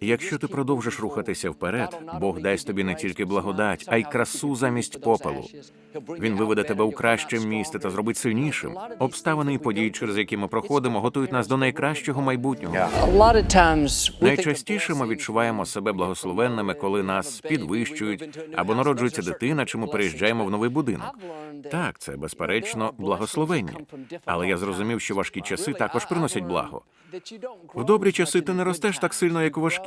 Якщо ти продовжиш рухатися вперед, Бог дасть тобі не тільки благодать, а й красу замість попелу. Він виведе тебе у краще місце та зробить сильнішим. Обставини і події, через які ми проходимо, готують нас до найкращого майбутнього. Найчастіше ми відчуваємо себе благословенними, коли нас підвищують або народжується дитина, чи ми переїжджаємо в новий будинок. Так, це безперечно благословення. Але я зрозумів, що важкі часи також приносять благо. В добрі часи ти не ростеш так сильно, як у важкі.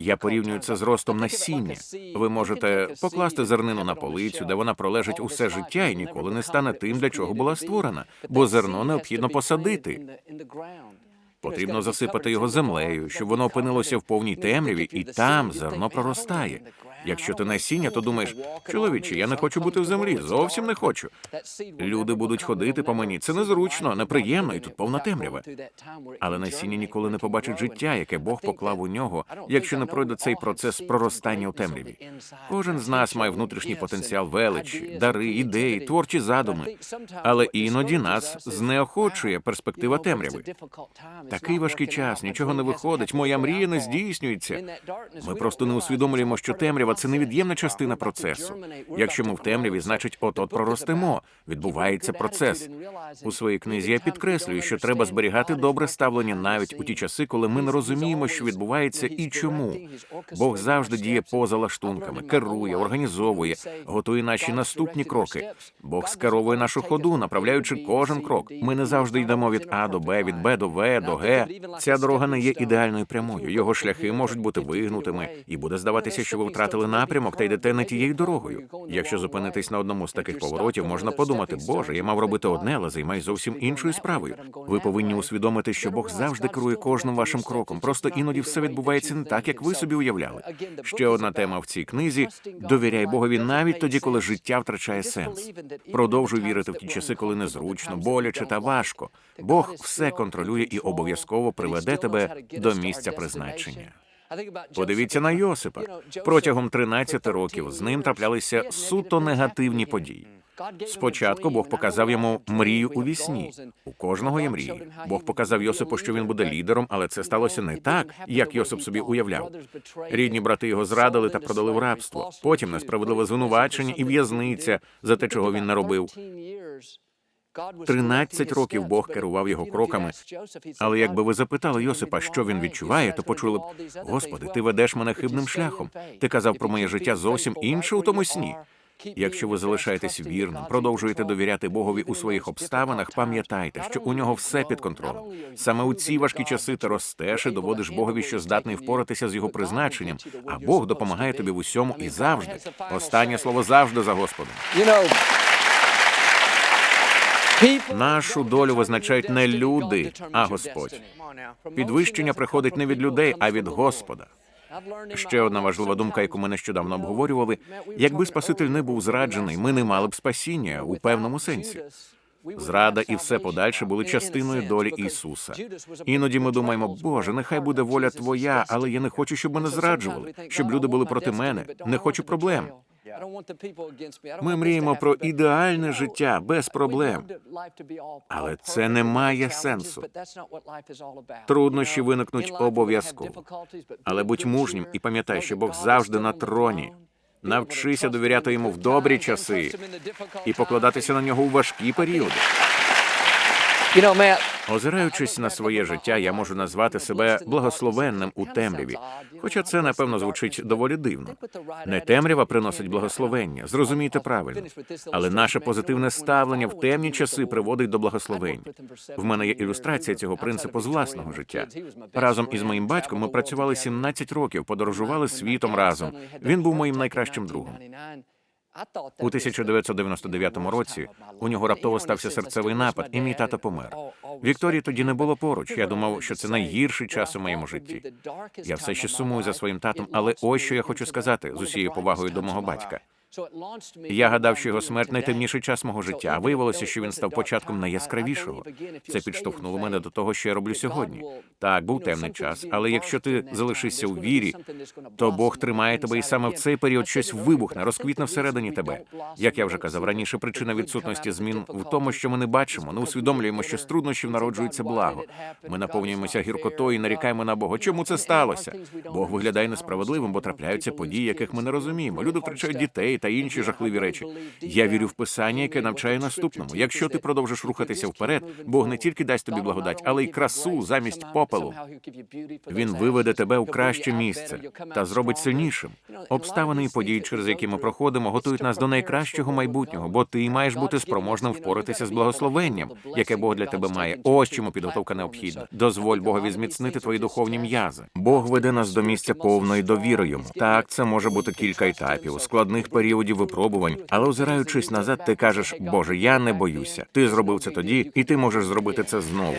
Я порівнюю це з ростом насіння. Ви можете покласти зернину на полицю, де вона пролежить усе життя і ніколи не стане тим, для чого була створена, бо зерно необхідно посадити. Потрібно засипати його землею, щоб воно опинилося в повній темряві, і там зерно проростає. Якщо ти насіння, то думаєш, чоловіче, я не хочу бути в землі, зовсім не хочу. Люди будуть ходити по мені. Це незручно, неприємно, і тут повна темрява. Але насіння ніколи не побачить життя, яке Бог поклав у нього, якщо не пройде цей процес проростання у темряві. Кожен з нас має внутрішній потенціал величі, дари, ідеї, творчі задуми. Але іноді нас знеохочує перспектива темряви. Такий важкий час, нічого не виходить, моя мрія не здійснюється. Ми просто не усвідомлюємо, що темрява це невід'ємна частина процесу. Якщо ми в темряві, значить, от-от проростемо. Відбувається процес. У своїй книзі я підкреслюю, що треба зберігати добре ставлення навіть у ті часи, коли ми не розуміємо, що відбувається і чому. Бог завжди діє поза лаштунками, керує, організовує, готує наші наступні кроки. Бог скеровує нашу ходу, направляючи кожен крок. Ми не завжди йдемо від А до Б, від Б до В, до Г. Ця дорога не є ідеальною прямою. Його шляхи можуть бути вигнутими, і буде здаватися, що ви втратили напрямок та йдете не тією дорогою. Якщо зупинитись на одному з таких поворотів, можна подумати, Боже, я мав робити одне, але займаюсь зовсім іншою справою. Ви повинні усвідомити, що Бог завжди керує кожним вашим кроком. Просто іноді все відбувається не так, як ви собі уявляли. Ще одна тема в цій книзі: довіряй Богові навіть тоді, коли життя втрачає сенс. Продовжуй вірити в ті часи, коли незручно, боляче та важко. Бог все контролює і обов'язково приведе тебе до місця призначення. Подивіться на Йосипа. Протягом 13 років з ним траплялися суто негативні події. Спочатку Бог показав йому мрію у вісні. У кожного є мрії. Бог показав Йосипу, що він буде лідером, але це сталося не так, як Йосип собі уявляв. Рідні брати його зрадили та продали в рабство. Потім несправедливе звинувачення і в'язниця за те, чого він не робив. 13 років Бог керував його кроками. Але якби ви запитали Йосипа, що він відчуває, то почули б: Господи, ти ведеш мене хибним шляхом. Ти казав про моє життя зовсім інше у тому сні. Якщо ви залишаєтесь вірним, продовжуєте довіряти Богові у своїх обставинах, пам'ятайте, що у нього все під контролем. Саме у ці важкі часи ти ростеш і доводиш Богові, що здатний впоратися з його призначенням, а Бог допомагає тобі в усьому і завжди. Останнє слово завжди за Господом. Нашу долю визначають не люди, а Господь. Підвищення приходить не від людей, а від Господа. Ще одна важлива думка, яку ми нещодавно обговорювали: якби Спаситель не був зраджений, ми не мали б спасіння у певному сенсі. Зрада і все подальше були частиною долі Ісуса. Іноді ми думаємо, Боже, нехай буде воля Твоя, але я не хочу, щоб мене зраджували, щоб люди були проти мене. Не хочу проблем. Ми мріємо про ідеальне життя без проблем. Але це не має сенсу. Труднощі виникнуть обов'язково. Але будь мужнім і пам'ятай, що Бог завжди на троні. Навчися довіряти йому в добрі часи і покладатися на нього у важкі періоди. Озираючись на своє життя, я можу назвати себе благословенним у темряві. Хоча це, напевно, звучить доволі дивно. Не темрява приносить благословення, зрозумійте правильно. Але наше позитивне ставлення в темні часи приводить до благословень. В мене є ілюстрація цього принципу з власного життя. Разом із моїм батьком ми працювали 17 років, подорожували світом разом. Він був моїм найкращим другом. У 1999 році у нього раптово стався серцевий напад, і мій тато помер. Вікторії тоді не було поруч. Я думав, що це найгірший час у моєму житті. Я все ще сумую за своїм татом, але ось що я хочу сказати з усією повагою до мого батька. Я гадав, що його смерть найтемніший час мого життя. А виявилося, що він став початком найяскравішого. Це підштовхнуло мене до того, що я роблю сьогодні. Так, був темний час, але якщо ти залишишся у вірі, то Бог тримає тебе, і саме в цей період щось вибухне, розквітне всередині тебе. Як я вже казав раніше, причина відсутності змін в тому, що ми не бачимо, не усвідомлюємо, що з труднощів народжується благо. Ми наповнюємося гіркотою і нарікаємо на Бога. Чому це сталося? Бог виглядає несправедливим, бо трапляються події, яких ми не розуміємо. Люди втрачають дітей та інші жахливі речі. Я вірю в писання, яке навчає наступному. Якщо ти продовжиш рухатися вперед, Бог не тільки дасть тобі благодать, але й красу замість попелу. Він виведе тебе у краще місце та зробить сильнішим. Обставини і події, через які ми проходимо, готують нас до найкращого майбутнього, бо ти маєш бути спроможним впоратися з благословенням, яке Бог для тебе має. Ось чому підготовка необхідна. Дозволь Богові зміцнити твої духовні м'язи. Бог веде нас до місця повної довіри йому. Так, це може бути кілька етапів, складних періодів випробувань, але озираючись назад, ти кажеш, Боже, я не боюся. Ти зробив це тоді, і ти можеш зробити це знову.